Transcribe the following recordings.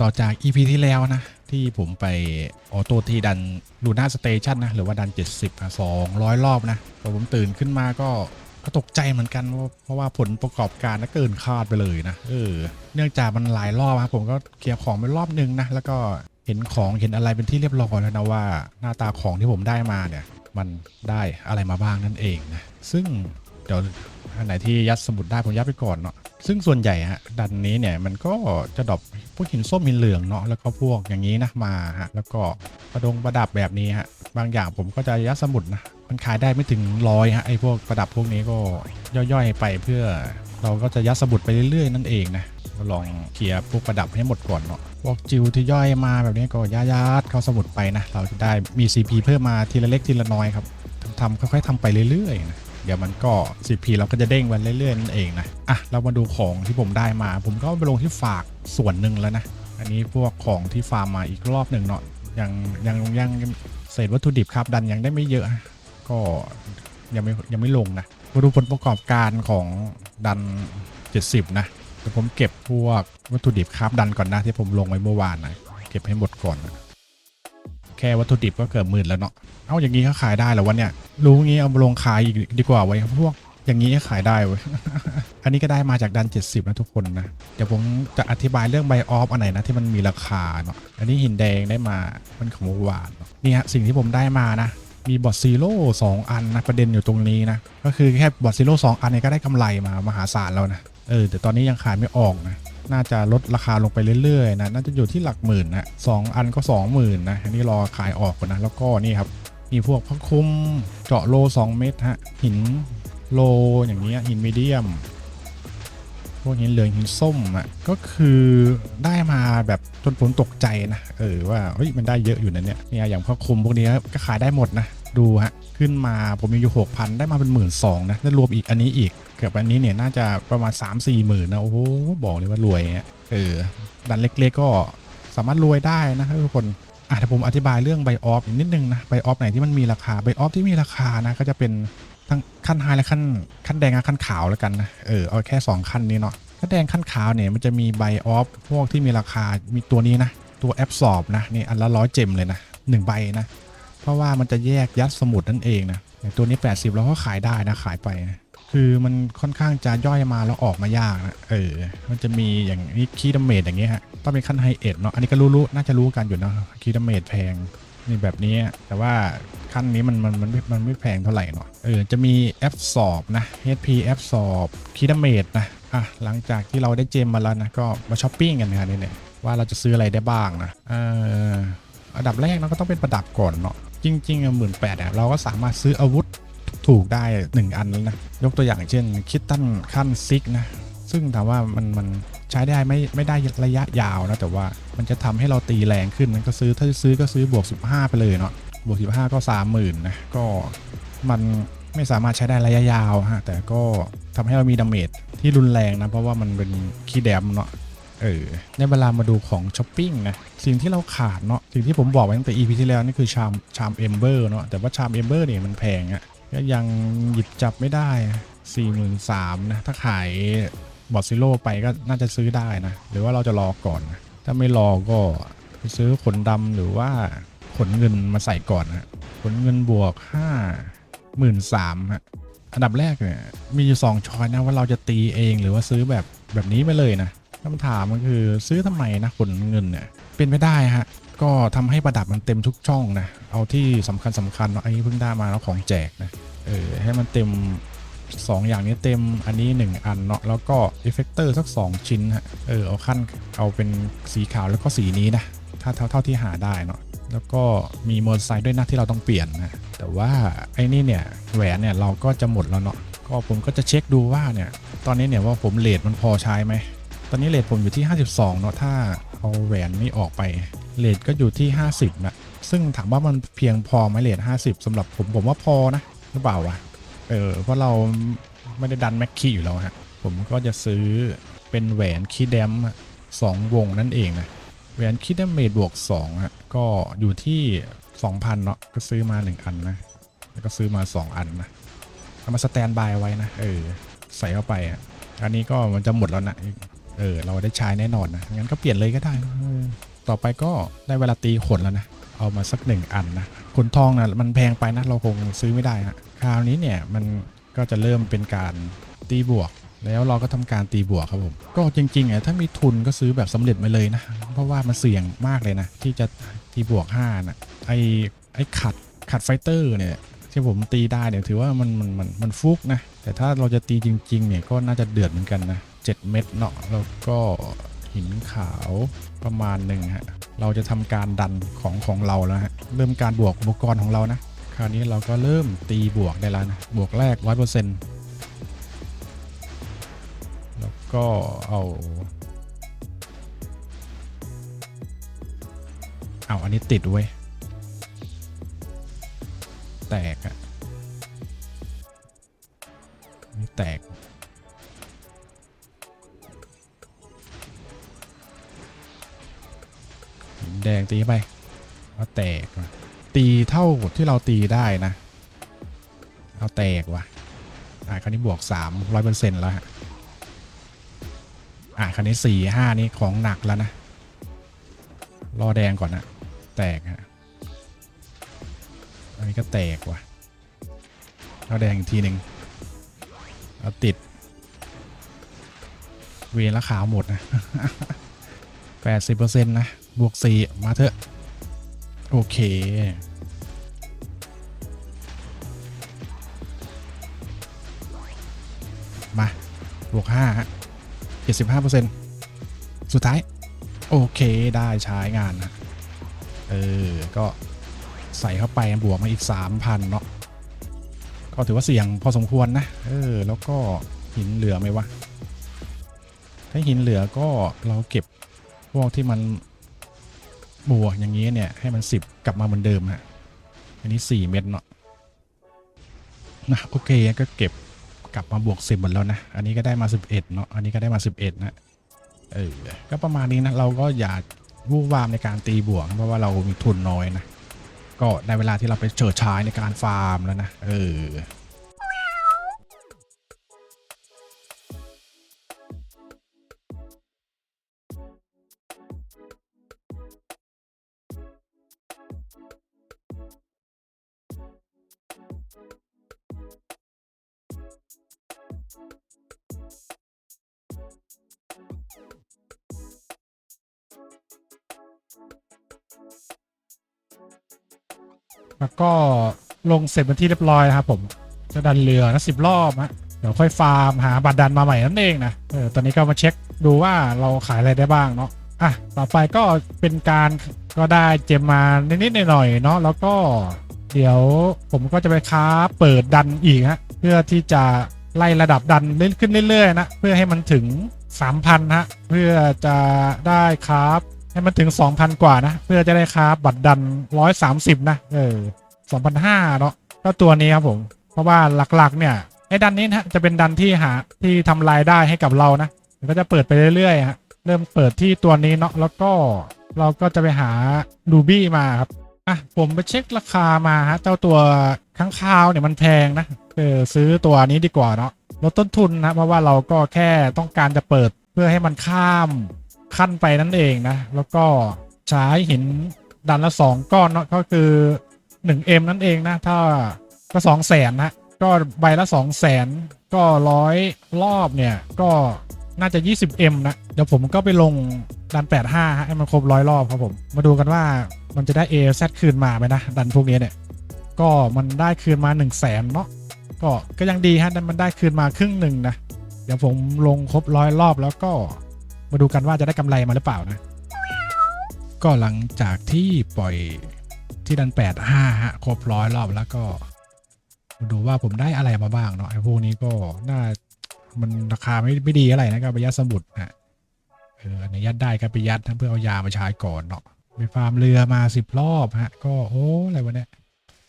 ต่อจาก EP ที่แล้วนะ ที่ผมไปออโต้ที่ดันลูน่าสเตชันนะ หรือว่าดัน 70อะ200 รอบนะพอผมตื่นขึ้นมาก็ก็ตกใจเหมือนกันเพราะว่าผลประกอบการน่ะเกินคาดไปเลยนะเออเนื่องจากมันหลายรอบครับผมก็เคลียร์ของไปรอบนึงนะแล้วก็เห็นของเห็นอะไรเป็นที่เรียบร้อยแล้วนะว่าหน้าตาของที่ผมได้มาเนี่ยมันได้อะไรมาบ้างนั่นเองนะซึ่ง เดี๋ยวอันไหนที่ยัดสมุดได้ผมยัดไปก่อนเนาะซึ่งส่วนใหญ่ฮะดันนี้เนี่ยมันก็จะดรอปพวกหินส้มหินเหลืองเนาะแล้วก็พวกอย่างนี้นะมาฮะแล้วก็ประดงประดับแบบนี้ฮะบางอย่างผมก็จะยัดสมุดนะมันขายได้ไม่ถึงร้อยฮะไอ้พวกประดับพวกนี้ก็ย่อยๆไปเพื่อเราก็จะยัดสมุดไปเรื่อยๆ นั่นเองนะลองเคลียร์พวกประดับให้หมดก่อนเนาะพวกจิวที่ย่อยมาแบบนี้ก็ยัดๆเข้าสมุดไปนะเราจะได้มี CP เพิ่มมาทีละเล็กทีละน้อยครับทำๆค่อยๆทำไปเรื่อยๆนะ เดี๋ยวมันก็ CP เราก็จะเด้งวันเรื่อยๆนั่นเองนะอะเรามาดูของที่ผมได้มา ผมก็ไปลงที่ฝากส่วนหนึ่งแล้วนะ อันนี้พวกของที่ฟาร์มมาอีกรอบหนึ่งเนาะยังยังยังเศษวัตถุดิบครับดันยังได้ไม่เยอะ ก็ยังไม่ยังไม่ลงนะมาดูผลประกอบการของดัน 70 นะเดี๋ยวผมเก็บพวกวัตถุดิบครับดันก่อนนะที่ผมลงไว้เมื่อวานนะเก็บให้หมดก่อนนะ แค่วัตถุดิบก็เกือบหมื่นแล้วเนาะเอาอย่างนี้ก็ขายได้เหรอวะเนี่ย รู้งี้เอามาลงขายอีกดีกว่าไว้พวกอย่างนี้ขายได้เว้ย อันนี้ก็ได้มาจากดัน 70 นะทุกคนนะ เดี๋ยวผมจะอธิบายเรื่องไบออฟอันไหนนะที่มันมีราคาเนาะ อันนี้หินแดงได้มา มันของเมื่อวานเนาะนี่ฮะสิ่งที่ผมได้มานะ มีบอทซีโร่สองอันนะประเด็นอยู่ตรงนี้นะ ก็คือแค่บอทซีโร่สองอันเนี่ยก็ได้กำไรมามหาศาลแล้วนะ เออแต่ตอนนี้ยังขายไม่ออกนะ น่าจะลดราคาลงไปเรื่อยๆนะน่าจะอยู่ที่หลักหมื่นนะสองอันก็สองหมื่นนะอันนี้รอขายออกก่อนนะแล้วก็นี่ครับมีพวกพักคุมเจาะโล 2 เม็ดฮะหินโลอย่างเงี้ยหินมีเดียม พวกหินเหลืองหินส้มอะก็คือได้มาแบบจนผมตกใจนะเออว่าเฮ้ยมันได้เยอะอยู่นะเนี่ยเนี่ยอย่างพักคุมพวกนี้ก็ขายได้หมดนะดูฮะขึ้นมาผมมีอยู่หกพันได้มาเป็นหมื่นสองนะแล้วรวมอีกอันนี้อีกเกือบอันนี้เนี่ยน่าจะประมาณ 3 4หมื่นนะโอ้โหบอกเลยว่ารวยฮะเออดันเล็กๆก็สามารถรวยได้นะครับทุกคนอะเดี๋ยวผมอธิบายเรื่องไบออฟอีกนิดนึงนะไบออฟไหนที่มันมีราคาไบออฟที่มีราคานะก็จะเป็นทั้งขั้นไฮและขั้นขั้นแดงกับขั้นขาวแล้วกันนะเออเอาแค่ 2 ขั้นนี้เนาะขั้นแดงขั้นขาวเนี่ยมันจะมีไบออฟพวกที่มีราคามีตัวนี้นะตัวแอปสอบนะนี่อันละร้อยเจมเลยนะหนึ่งใบนะ เพราะว่ามันจะแยกยัดสมุดนั่นเองนะอย่ตัวนี้ 80เราก็ขายได้นะขายไปนะคือมันค่อนข้างจะย่อยมาแล้วออกมายากนะเออ มันจะมีอย่างนี้คีดเมจอย่างเงี้ยฮะต้องเป็นขั้นไฮเอ็ดเนาะอันนี้ก็รู้ๆน่าจะรู้กันอยู่นะคีดเมจแพงนี่แบบนี้แต่ว่าขั้นนี้มันมันมันมันไม่แพงเท่าไหร่เนาะเออจะมีแอปสอบนะ HP แอปสอบคีดเมจนะอะหลังจากที่เราได้เจมมาแล้วนะก็มาช้อปปิ้งกันนะเนี่ยว่าเราจะซื้ออะไรได้บ้างนะเอออันดับแรกเราก็ต้องเป็นประดับก่อนเนาะ จริงๆหมื่นแปดเราก็สามารถซื้ออาวุธถูกได้ 1 อันแล้วนะ ยกตัวอย่างเช่นคิตตันขั้นซิกนะ ซึ่งถามว่ามันมันใช้ได้ไม่ไม่ได้ระยะยาวนะ แต่ว่ามันจะทำให้เราตีแรงขึ้นมันก็ซื้อถ้าซื้อก็ซื้อบวก 15 ไปเลยเนาะบวก 15 ก็ 30,000นะก็มันไม่สามารถใช้ได้ระยะยาวฮะแต่ก็ทำให้เรามีดาเมจที่รุนแรงนะ เพราะว่ามันเป็นคีย์แดมเนาะ เออในเวลามาดูของช้อปปิ้งนะสิ่งที่เราขาดเนาะสิ่งที่ผมบอกไว้ตั้งแต่ EP ที่แล้วนี่คือชามชามเอมเบอร์เนาะแต่ว่าชามเอมเบอร์เนี่ยมันแพงอะก็ยังหยิบจับไม่ได้4 3 0 0 0นะถ้าขายบอสซิโลไปก็น่าจะซื้อได้นะ หรือว่าเราจะรอก่อนนะถ้าไม่รอก็ไปซื้อขนดำหรือว่าขนเงินมาใส่ก่อนนะขนเงินบวก5 1 3 0 0 0ฮะอันดับแรกเนี่ยมีอยู่สองช้อยนะว่าเราจะตีเองหรือว่าซื้อแบบแบบนี้ไปเลยนะ คำถามมันคือซื้อทำไมนะขนเงินเนี่ยเป็นไม่ได้ฮะก็ทำให้ประดับมันเต็มทุกช่องนะเอาที่สำคัญสำคัญเนาะอันนี้เพิ่งได้มาแล้วของแจกนะเออให้มันเต็ม 2 อย่างนี้เต็มอันนี้ 1 อันเนาะแล้วก็เอฟเฟกเตอร์สัก 2 ชิ้นฮะเออเอาขั้นเอาเป็นสีขาวแล้วก็สีนี้นะถ้าเท่าเท่าที่หาได้เนาะแล้วก็มีมอเตอร์ไซค์ด้วยนะที่เราต้องเปลี่ยนนะแต่ว่าไอ้นี่เนี่ยแหวนเนี่ยเราก็จะหมดแล้วเนาะก็ผมก็จะเช็คดูว่าเนี่ยตอนนี้เนี่ยว่าผมเลทมันพอใช้ไหม ตอนนี้เลทผมอยู่ที่ 52 เนาะถ้าเอาแหวนนี่ออกไปเลทก็อยู่ที่ 50 นะ ซึ่งถามว่ามันเพียงพอไหมเลท50สำหรับผมผมว่าพอนะหรือเปล่าวะเออเพราะเราไม่ได้ดันแม็กคีอยู่แล้วฮะผมก็จะซื้อเป็นแหวนคีแดมสองวงนั่นเองนะแหวนคิดดาเมจบวก2ฮะก็อยู่ที่ 2,000 เนาะก็ซื้อมา 1 อันนะแล้วก็ซื้อมา 2 อันนะเอามาสแตนบายไว้นะเออใส่เข้าไปอะอันนี้ก็มันจะหมดแล้วนะ เออ เราได้ใช้แน่นอนนะ งั้นก็เปลี่ยนเลยก็ได้ ต่อไปก็ได้เวลาตีขนแล้วนะ เอามาสักหนึ่งอันนะ ขนทองนะมันแพงไปนะ เราคงซื้อไม่ได้ฮะคราวนี้เนี่ยมันก็จะเริ่มเป็นการตีบวก แล้วเราก็ทำการตีบวกครับผม ก็จริงๆอะถ้ามีทุนก็ซื้อแบบสำเร็จมาเลยนะ เพราะว่ามันเสี่ยงมากเลยนะ ที่จะตีบวก5นะไอไอขัดขัดไฟเตอร์เนี่ยที่ผมตีได้เนี่ยถือว่ามันมันมันมันฟุกนะ แต่ถ้าเราจะตีจริงๆเนี่ยก็น่าจะเดือดเหมือนกันนะ 7 เม็ดเนาะแล้วก็หินขาวประมาณหนึ่งฮะเราจะทำการดันของของเราแล้วฮะเริ่มการบวกอุปกรณ์ของเรานะ คราวนี้เราก็เริ่มตีบวกได้แล้วนะบวกแรก 100%แล้วก็เอาเอาอันนี้ติดเว้ยแตกอะแตก แดงตีไปว่าแตกว่ะตีเท่าที่เราตีได้นะ เอาแตกว่ะอะคราวนี้บวก3 0 0แล้วฮะอะคราวนี้4 5นี่ของหนักแล้วนะรอแดงก่อนนะแตกฮะอันนี้ก็แตกว่ะรอแดงอีกทีหนึ่งเอาติด เวียนแล้วขาวหมดนะ80%นะ บวก4มาเถอะ โอเคมาบวก5ฮะ75%สุดท้าย โอเคได้ใช้งานนะเออ ก็ใส่เข้าไปบวกมาอีก3,000เนาะก็ถือว่าเสี่ยงพอสมควรนะ เออ แล้วก็หินเหลือไหมวะ ถ้าหินเหลือก็เราเก็บพวกที่มัน บวกอย่างนี้เนี่ยให้มัน 10 กลับมาเหมือนเดิมฮะอันนี้ 4 เม็ดเนาะนะโอเคก็เก็บกลับมาบวก 10หมดแล้วนะ อันนี้ก็ได้มา 11เนาะอันนี้ก็ได้มา 11นะเออก็ประมาณนี้นะเราก็อย่าวู่วามในการตีบวกเพราะว่าเรามีทุนน้อยนะก็ได้เวลาที่เราไปเฉิดฉายในการฟาร์มแล้วนะเออ แล้วก็ลงเสร็จเป็นที่เรียบร้อยนะครับผม จะดันเรือนะสิบรอบฮะเดี๋ยวค่อยฟาร์มหาบัตรดันมาใหม่นั่นเองนะเออตอนนี้ก็มาเช็คดูว่าเราขายอะไรได้บ้างเนาะอะต่อไปก็เป็นการก็ได้เจมมานิดๆหน่อยๆเนาะแล้วก็ เดี๋ยวผมก็จะไปค้าเปิดดันอีกฮะเพื่อที่จะไล่ระดับดันเล่นขึ้นเรื่อยๆนะเพื่อให้มันถึง 3,000ฮะเพื่อจะได้คราฟให้มันถึง 2,000 กว่านะ เพื่อจะได้คราฟบัตรดัน 130 นะเออ2,500เนาะก็ตัวนี้ครับผม เพราะว่าหลักๆ เนี่ยไอ้ดันนี้นะฮะจะเป็นดันที่หาที่ทำรายได้ให้กับเรานะมันก็จะเปิดไปเรื่อยๆฮะเริ่มเปิดที่ตัวนี้เนาะแล้วก็เราก็จะไปหาดูบี้มาครับ อะผมไปเช็คราคามาฮะเจ้าตัวข้างคาวเนี่ยมันแพงนะเออซื้อตัวนี้ดีกว่าเนาะลดต้นทุนนะเพราะว่าเราก็แค่ต้องการจะเปิดเพื่อให้มันข้ามขั้นไปนั่นเองนะ แล้วก็ใช้หินดันละสองก้อนเนาะก็คือ 1M นั่นเองนะ ถ้าก็2 0 0แสนนะก็ใบละ 2 0 0แสนก็ร้อยรอบเนี่ยก็น่าจะ 20M นะ เดี๋ยวผมก็ไปลงดัน 85ฮะให้มันครบร้อยรอบครับผม มาดูกันว่า มันจะได้ AZ คืนมาไหมนะ ดันพวกนี้เนี่ย ก็มันได้คืนมา 1 0 0 0 0แสนเนาะก็ก็ยังดีฮะมันได้คืนมาครึ่งหนึ่งนะ เดี๋ยวผมลงครบร้อยรอบแล้วก็มาดูกันว่าจะได้กำไรมาหรือเปล่านะ ก็หลังจากที่ปล่อยที่ดันแปดห้าฮะ ครบร้อยรอบแล้วก็มาดูว่าผมได้อะไรมาบ้างเนาะไอ้พวกนี้ก็น่ามันราคาไม่ไม่ดีอะไรนะก็ไปยัดสมุดนะเอออนนี้ยัดได้ก็ไปยัดนะเพื่อเอายามาใช้ก่อนเนาะ ไปฟาร์มเรือมาสิบรอบฮะ ก็โอ้อะไรวะเนี่ย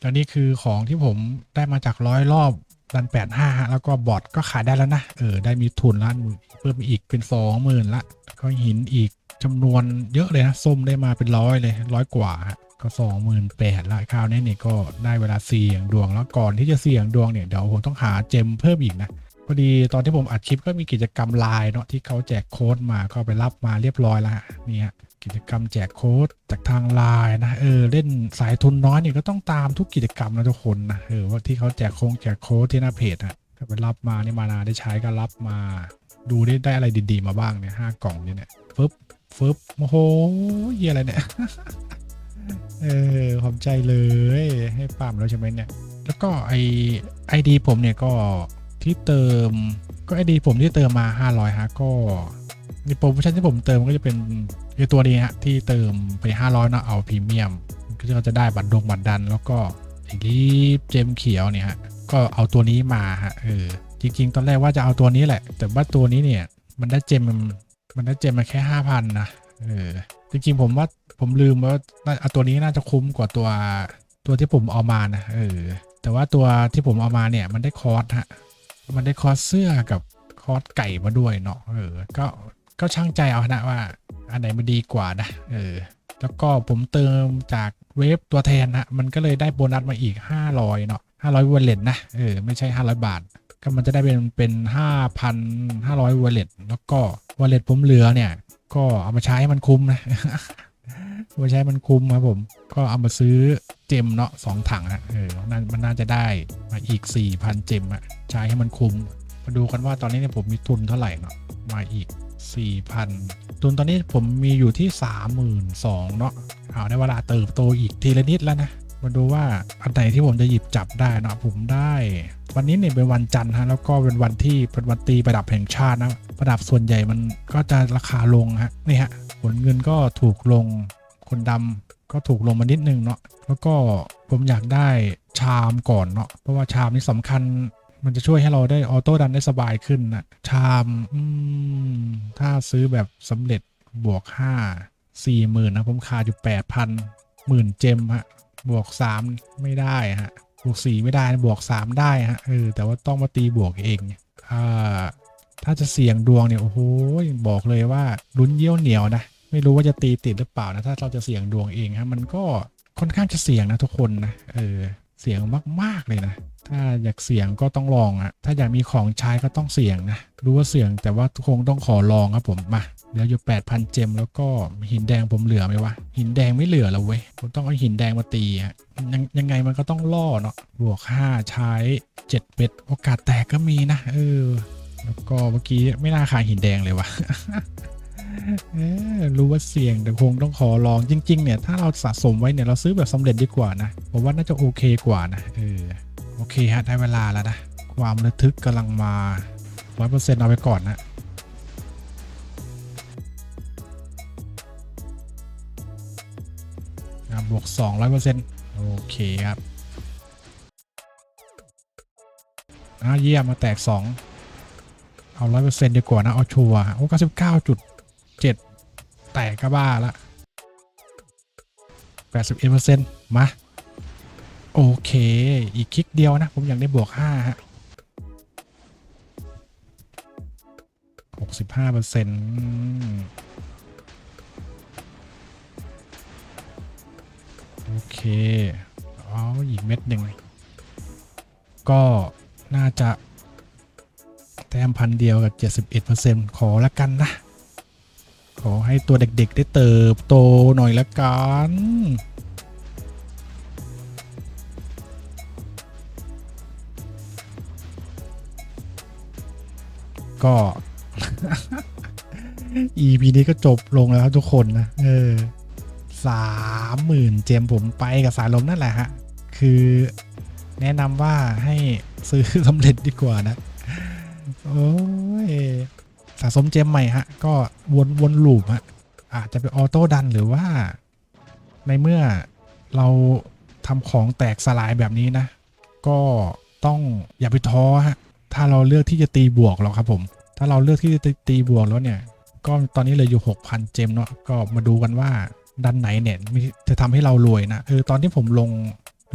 ตอนนี้คือของที่ผมได้มาจากร้อยรอบดันแปดห้าแล้วก็บอทก็ขายได้แล้วนะ เออ ได้มีทุนล้วเพิ่มอีกเป็นสองหมื่นละ ก็หินอีกจำนวนเยอะเลยนะ ส้มได้มาเป็นร้อยเลยร้อยกว่า ก็สองหมื่นแปดละคราวนี้เนี่ยก็ได้เวลาเสี่ยงดวงแล้วก่อนที่จะเสี่ยงดวงเนี่ยเดี๋ยวผมต้องหาเจมเพิ่มอีกนะพอดีตอนที่ผมอัดคลิปก็มีกิจกรรมไลน์เนาะที่เขาแจกโค้ดมาก็ไปรับมาเรียบร้อยแล้วฮะนี่ฮะ กิจกรรมแจกโค้ดจากทางไลน์นะเออเล่นสายทุนน้อยเนี่ยก็ต้องตามทุกกิจกรรมนะทุกคนนะเออว่าที่เขาแจกโค้งแจกโค้ดที่หน้าเพจอะก็ไปรับมานี่มานาได้ใช้ก็รับมา ดูได้ได้อะไรดีๆมาบ้างเนี่ยห้ากล่องนี่เนี่ยฟึบฟึบโอ้โหเยี่ยอะไรเนี่ยเออขอบใจเลยให้ปั๊มแล้วใช่ไหมเนี่ย แล้วก็ไอไอดีผมเนี่ยก็ที่เติมก็ไอดีผมที่เติมมา500ฮะก็ในโปรโมชั่นที่ผมเติมก็จะเป็น ไอตัวนี้ฮะที่เติมไป 500เนาะเอาพรีเมียมก็จะได้บัตรดงบัตรดัน แล้วก็ไอรีบเจมเขียวเนี่ยฮะก็เอาตัวนี้มาฮะเออจริง ๆ ตอนแรกว่าจะเอาตัวนี้แหละ แต่ว่าตัวนี้เนี่ย มันได้เจมมันได้เจมมาแค่ 5,000นะเออจริงๆผมว่าผมลืมว่าน่าเอาตัวนี้น่าจะคุ้มกว่าตัวตัวที่ผมเอามานะเออแต่ว่าตัวที่ผมเอามาเนี่ยมันได้คอร์สฮะมันได้คอร์สเสื้อกับคอร์สไก่มาด้วยเนาะเออก็ ก็ช่างใจเอานะว่า อันไหนมันดีกว่านะเออแล้วก็ผมเติมจากเวฟตัวแทนนะมันก็เลยได้โบนัสมาอีก 500 เนาะ500วอลเล็ตนะเออไม่ใช่ 500 บาท ก็มันจะได้เป็นเป็น 5,500วอลเล็ตแล้วก็วอลเล็ตผมเหลือเนี่ย ก็เอามาใช้ให้มันคุ้มนะเอามาใช้มันคุ้มครับผม ก็เอามาซื้อเจมเนาะสองถังนะเออนั่นมันน่าจะได้มาอีก 4,000 เจมอะใช้ให้มันคุ้มมาดูกันว่าตอนนี้เนี่ยผมมีทุนเท่าไหร่เนาะมาอีก 4,000ทุนตอนนี้ผมมีอยู่ที่ 32,000เนาะเอาได้เวลาเติบโตอีกทีละนิดแล้วนะ มาดูว่าอันไหนที่ผมจะหยิบจับได้เนาะผมได้ วันนี้เนี่ยเป็นวันจันทร์ฮะแล้วก็เป็นวันที่เป็นวันตีประดับแห่งชาตินะประดับส่วนใหญ่มันก็จะราคาลงฮะนี่ฮะผลเงินก็ถูกลงคนดำก็ถูกลงมานิดนึงเนาะแล้วก็ผมอยากได้ชามก่อนเนาะเพราะว่าชามนี่สำคัญ มันจะช่วยให้เราได้ออโต้ดันได้สบายขึ้นนะชามถ้าซื้อแบบสำเร็จบวก5 4หมื่นนะ ผมขาดอยู่8,000หมื่นเจมฮะ บวก3ไม่ได้ฮะ บวก4ไม่ได้บวก3ได้ฮะเออแต่ว่าต้องมาตีบวกเองอ่าถ้าจะเสี่ยงดวงเนี่ยโอ้โหบอกเลยว่าลุ้นเยี่ยวเหนียวนะไม่รู้ว่าจะตีติดหรือเปล่านะถ้าเราจะเสี่ยงดวงเองฮะมันก็ค่อนข้างจะเสี่ยงนะทุกคนนะเออเสี่ยงมากๆเลยนะ ถ้าอยากเสี่ยงก็ต้องลองอะถ้าอยากมีของใช้ก็ต้องเสี่ยงนะรู้ว่าเสี่ยงแต่ว่าคงต้องขอลองครับผมมาเหลืออยู่ 8,000 เจม แล้วก็หินแดงผมเหลือไหมวะ หินแดงไม่เหลือแล้วเว้ยผมต้องเอาหินแดงมาตีฮะยังยังไงมันก็ต้องล่อเนาะบวก 5 ใช้ 7 เป็ดโอกาสแตกก็มีนะเออแล้วก็เมื่อกี้ไม่น่าขายหินแดงเลยวะเออรู้ว่าเสี่ยงแต่คงต้องขอลองจริง ๆ เนี่ย ถ้าเราสะสมไว้เนี่ยเราซื้อแบบสำเร็จดีกว่านะผมว่าน่าจะโอเคกว่านะเออ โอเคฮะได้เวลาแล้วนะ ความระทึกกำลังมา100%เอาไปก่อนนะอะบวก200%โอเคครับอะเยี่ยมมาแตก2เอา100%ดีกว่านะ เอาชัวร์โอ้99.7แตกก็บ้าละ81%มา โอเค อีกคลิกเดียวนะ ผมอยากได้บวก5ฮะ65เปอร์เซ็นต์โอเคเอาอีกเม็ดหนึ่งก็น่าจะแต้มพันเดียวกับ 71%ขอละกันนะ ขอให้ตัวเด็กๆได้เติบโตหน่อยละกัน ก็ EP นี้ก็จบลงแล้วครับทุกคนนะ เออสามหมื่นเจมผมไปกับสายลมนั่นแหละฮะ คือแนะนำว่าให้ซื้อสำเร็จดีกว่านะ โอ้ยสะสมเจมใหม่ฮะ ก็วนวนลูปฮะ อาจจะเป็นออโต้ดันหรือว่า ในเมื่อเราทำของแตกสลายแบบนี้นะ ก็ต้องอย่าไปท้อฮะ ถ้าเราเลือกที่จะตีบวกหรอกครับผม ถ้าเราเลือกที่จะตีบวกแล้วเนี่ย ก็ตอนนี้เลยอยู่ 6,000 เจมเนาะก็มาดูกันว่าดันไหนเนี่ยจะทำให้เรารวยนะเออตอนที่ผมลง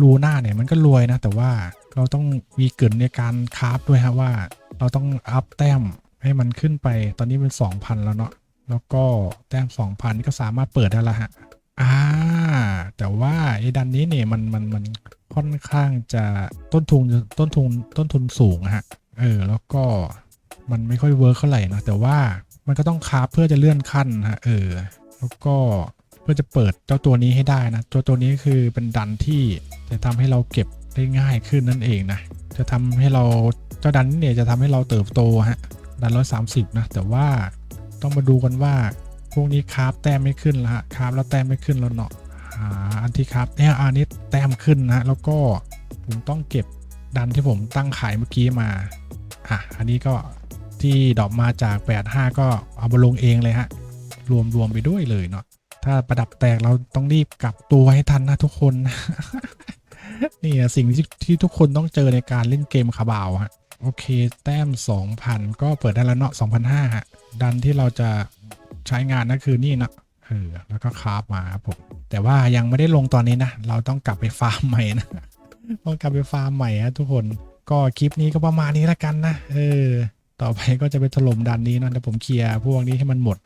ลูน่าเนี่ยมันก็รวยนะ แต่ว่าเราต้องมีเกินในการคราฟด้วยฮะว่า เราต้องอัพแต้มให้มันขึ้นไปตอนนี้เป็น 2,000 แล้วเนาะแล้วก็แต้ม 2,000 ก็สามารถเปิดได้และฮะอ่าแต่ว่าไอ้ดันนี้เนี่ยมันมันมันค่อนข้างจะต้นทุนต้นทุนต้นทุนสูงฮะเออแล้วก็ มันไม่ค่อยเวิร์คเท่าไหร่นะแต่ว่ามันก็ต้องคราฟเพื่อจะเลื่อนขั้นฮะเออแล้วก็เพื่อจะเปิดเจ้าตัวนี้ให้ได้นะ ตัวตัวนี้คือเป็นดันที่จะทำให้เราเก็บได้ง่ายขึ้นนั่นเองนะจะทำให้เราเจ้าดันนี่เนี่ยจะทำให้เราเติบโตฮะดันร้อยสามสิบนะแต่ว่าต้องมาดูกันว่าพวกนี้คราฟแต้มไม่ขึ้นแล้วฮะคราฟแล้วแต้มไม่ขึ้นแล้วเนาะหาอันที่คราฟเนี่ยอันนี้แต้มขึ้นนะแล้วก็ผมต้องเก็บดันที่ผมตั้งขายเมื่อกี้มาอะอันนี้ก็ ที่ดรอปมาจาก 85 ก็เอามาลงเองเลยฮะ รวมรวมไปด้วยเลยเนาะถ้าประดับแตกเราต้องรีบกลับตัวให้ทันนะทุกคนนี่อะสิ่งที่ที่ทุกคนต้องเจอในการเล่นเกมคาบาวฮะโอเค แต้ม 2,000 ก็เปิดได้แล้วเนาะ2,500ฮะดันที่เราจะใช้งานนั่นคือนี่นะเออแล้วก็คราฟมาครับผม แต่ว่ายังไม่ได้ลงตอนนี้นะ เราต้องกลับไปฟาร์มใหม่นะต้องกลับไปฟาร์มใหม่ฮะทุกคนก็คลิปนี้ก็ประมาณนี้ละกันนะ เออ ต่อไปก็จะไปถล่มดันนี้นะเดี๋ยวผมเคลียร์พวกนี้ให้มันหมด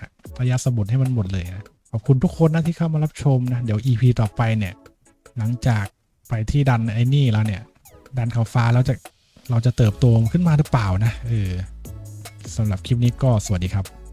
ระยะสมุดให้มันหมดเลยนะขอบคุณทุกคนนะที่เข้ามารับชมนะเดี๋ยว EP ต่อไปเนี่ย หลังจากไปที่ดันไอ้นี่แล้วเนี่ย ดันเขาฟ้าแล้วจะเราจะเติบโตขึ้นมาหรือเปล่านะเออสำหรับคลิปนี้ก็สวัสดีครับ